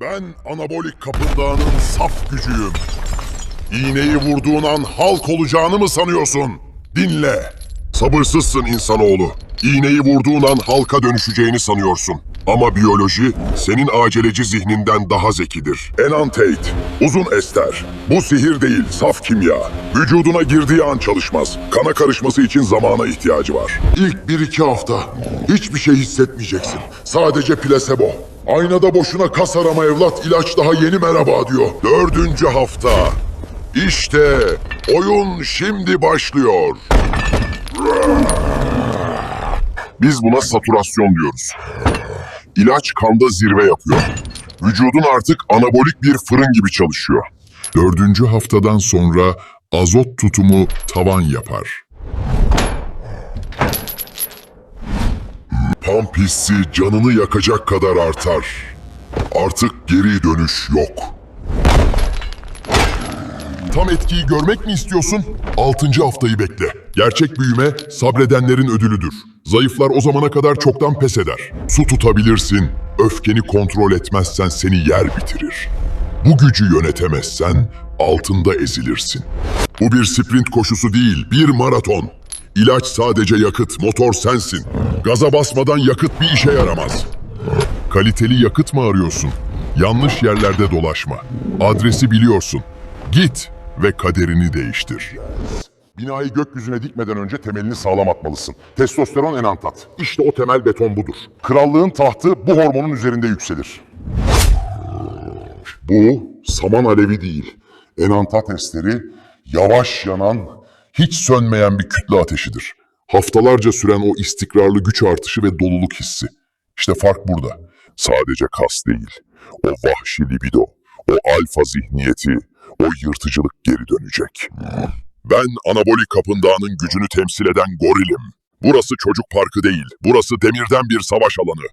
Ben anabolik kapındağının saf gücüyüm. İğneyi vurduğun an halk olacağını mı sanıyorsun? Dinle. Sabırsızsın insanoğlu. İğneyi vurduğun an halka dönüşeceğini sanıyorsun. Ama biyoloji senin aceleci zihninden daha zekidir. Enantate, uzun ester. Bu sihir değil, saf kimya. Vücuduna girdiği an çalışmaz. Kana karışması için zamana ihtiyacı var. İlk bir iki hafta hiçbir şey hissetmeyeceksin. Sadece plasebo. Aynada boşuna kas arama evlat, ilaç daha yeni merhaba diyor. Dördüncü hafta. İşte oyun şimdi başlıyor. Biz buna saturasyon diyoruz. İlaç kanda zirve yapıyor. Vücudun artık anabolik bir fırın gibi çalışıyor. Dördüncü haftadan sonra azot tutumu tavan yapar. Pump hissi canını yakacak kadar artar. Artık geri dönüş yok. Tam etkiyi görmek mi istiyorsun? Altıncı haftayı bekle. Gerçek büyüme sabredenlerin ödülüdür. Zayıflar o zamana kadar çoktan pes eder. Su tutabilirsin, öfkeni kontrol etmezsen seni yer bitirir. Bu gücü yönetemezsen altında ezilirsin. Bu bir sprint koşusu değil, bir maraton. İlaç sadece yakıt, motor sensin. Gaza basmadan yakıt bir işe yaramaz. Kaliteli yakıt mı arıyorsun? Yanlış yerlerde dolaşma. Adresi biliyorsun. Git ve kaderini değiştir. Binayı gökyüzüne dikmeden önce temelini sağlam atmalısın. Testosteron enantat. İşte o temel beton budur. Krallığın tahtı bu hormonun üzerinde yükselir. Bu saman alevi değil. Enantat esteri yavaş yanan, hiç sönmeyen bir kütle ateşidir. Haftalarca süren o istikrarlı güç artışı ve doluluk hissi. İşte fark burada. Sadece kas değil. O vahşi libido, o alfa zihniyeti, o yırtıcılık geri dönecek. Ben anabolik kapındağının gücünü temsil eden gorilim. Burası çocuk parkı değil, burası demirden bir savaş alanı.